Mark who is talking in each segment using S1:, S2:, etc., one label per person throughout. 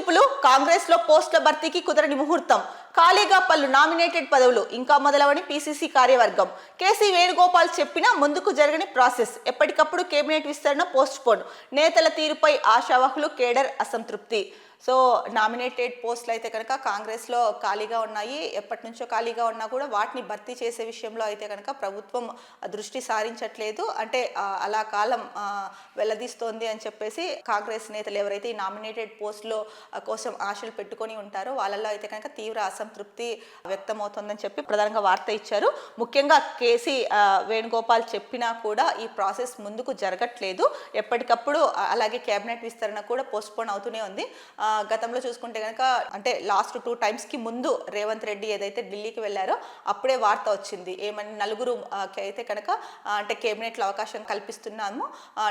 S1: చూపులు కాంగ్రెస్లో పోస్టుల భర్తీకి కుదరని ముహూర్తం. ఖాళీగా పలు నామినేటెడ్ పదవులు ఇంకా మొదలవని పీసీసీ కార్యవర్గం. కేసీ వేణుగోపాల్ చెప్పినా ముందుకు జరగని ప్రాసెస్. ఎప్పటికప్పుడు కేబినెట్ విస్తరణ పోస్ట్ పోన్ నేతల తీరుపై ఆశావాహులు కేడర్ అసంతృప్తి. సో నామినేటెడ్ పోస్టులు అయితే కనుక కాంగ్రెస్లో ఖాళీగా ఉన్నాయి. ఎప్పటి నుంచో ఖాళీగా ఉన్నా కూడా వాటిని భర్తీ చేసే విషయంలో అయితే కనుక ప్రభుత్వం దృష్టి సారించట్లేదు. అంటే అలా కాలం ఆ, వెల్లదీస్తోంది అని చెప్పేసి కాంగ్రెస్ నేతలు ఎవరైతే ఈ నామినేటెడ్ పోస్టులో కోసం ఆశలు పెట్టుకొని ఉంటారో వాళ్ళల్లో అయితే కనుక తీవ్ర అసంతృప్తి వ్యక్తమవుతోందని చెప్పి ప్రధానంగా వార్త ఇచ్చారు. ముఖ్యంగా కేసీ వేణుగోపాల్ చెప్పినా కూడా ఈ ప్రాసెస్ ముందుకు జరగట్లేదు. ఎప్పటికప్పుడు అలాగే కేబినెట్ విస్తరణ కూడా పోస్ట్పోన్ అవుతూనే ఉంది. గతంలో చూసుకుంటే కనుక అంటే లాస్ట్ టూ టైమ్స్కి ముందు రేవంత్ రెడ్డి ఏదైతే ఢిల్లీకి వెళ్ళారో అప్పుడే వార్త వచ్చింది. ఏమని నలుగురు అయితే కనుక అంటే కేబినెట్లో అవకాశం కల్పిస్తున్నాము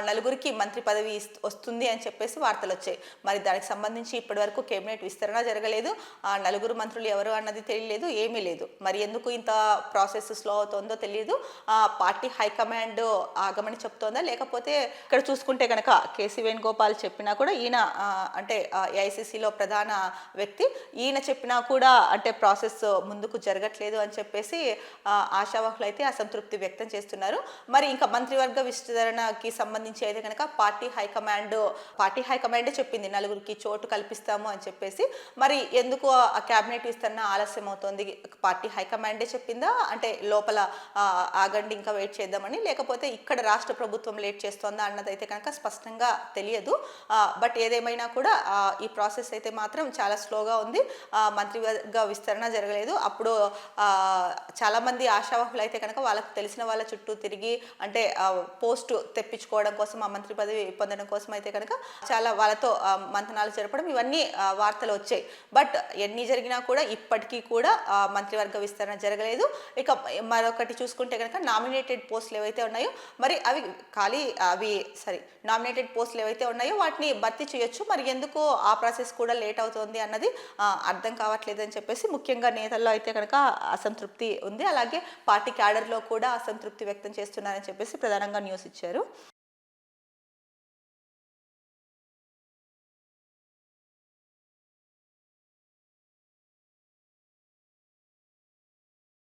S1: నలుగురికి మంత్రి పదవి వస్తుంది అని చెప్పేసి వార్తలు వచ్చాయి. మరి దానికి సంబంధించి ఇప్పటివరకు కేబినెట్ విస్తరణ జరగలేదు. నలుగురు మంత్రులు ఎవరు అన్నది తెలియలేదు ఏమీ లేదు. మరి ఎందుకు ఇంత ప్రాసెస్ స్లో అవుతుందో తెలియదు. పార్టీ హైకమాండ్ ఆగమని చెప్తోందా? లేకపోతే ఇక్కడ చూసుకుంటే కనుక కేసీ వేణుగోపాల్ చెప్పినా కూడా ఈయన అంటే ఐసీసీలో ప్రధాన వ్యక్తి. ఈయన చెప్పినా కూడా అంటే ప్రాసెస్ ముందుకు జరగట్లేదు అని చెప్పేసి ఆశావాహులు అయితే అసంతృప్తి వ్యక్తం చేస్తున్నారు. మరి ఇంకా మంత్రివర్గ విస్తరణకి సంబంధించి అయితే కనుక పార్టీ హైకమాండ్ పార్టీ హైకమాండే చెప్పింది నలుగురికి చోటు కల్పిస్తాము అని చెప్పేసి. మరి ఎందుకు ఆ క్యాబినెట్ విస్తరణ ఆలస్యం అవుతోంది? పార్టీ హైకమాండే చెప్పిందా? అంటే లోపల ఆగండి ఇంకా వెయిట్ చేద్దామని లేకపోతే ఇక్కడ రాష్ట్ర ప్రభుత్వం లేట్ చేస్తోందా అన్నది అయితే కనుక స్పష్టంగా తెలియదు. బట్ ఏదేమైనా కూడా ఈ ప్రాసెస్ అయితే మాత్రం చాలా స్లోగా ఉంది. మంత్రివర్గ విస్తరణ జరగలేదు. అప్పుడు చాలామంది ఆశావాహులు అయితే కనుక వాళ్ళకి తెలిసిన వాళ్ళ చుట్టూ తిరిగి అంటే పోస్ట్ తెప్పించుకోవడం కోసం ఆ మంత్రి పదవి పొందడం కోసం అయితే కనుక చాలా వాళ్ళతో మంతనాలు జరపడం ఇవన్నీ వార్తలు వచ్చాయి. బట్ ఎన్ని జరిగినా కూడా ఇప్పటికీ కూడా మంత్రివర్గ విస్తరణ జరగలేదు. ఇక మరొకటి చూసుకుంటే కనుక నామినేటెడ్ పోస్టులు ఏవైతే ఉన్నాయో మరి అవి ఖాళీ అవి సారీ నామినేటెడ్ పోస్టులు ఏవైతే ఉన్నాయో వాటిని భర్తీ చేయొచ్చు. మరి ఎందుకు ఆ ప్రాసెస్ కూడా లేట్ అవుతుంది అన్నది అర్థం కావట్లేదు అని చెప్పేసి ముఖ్యంగా నేతల్లో అయితే కనుక అసంతృప్తి ఉంది. అలాగే పార్టీ క్యాడర్లో కూడా అసంతృప్తి వ్యక్తం చేస్తున్నారని చెప్పేసి ప్రధానంగా న్యూస్ ఇచ్చారు.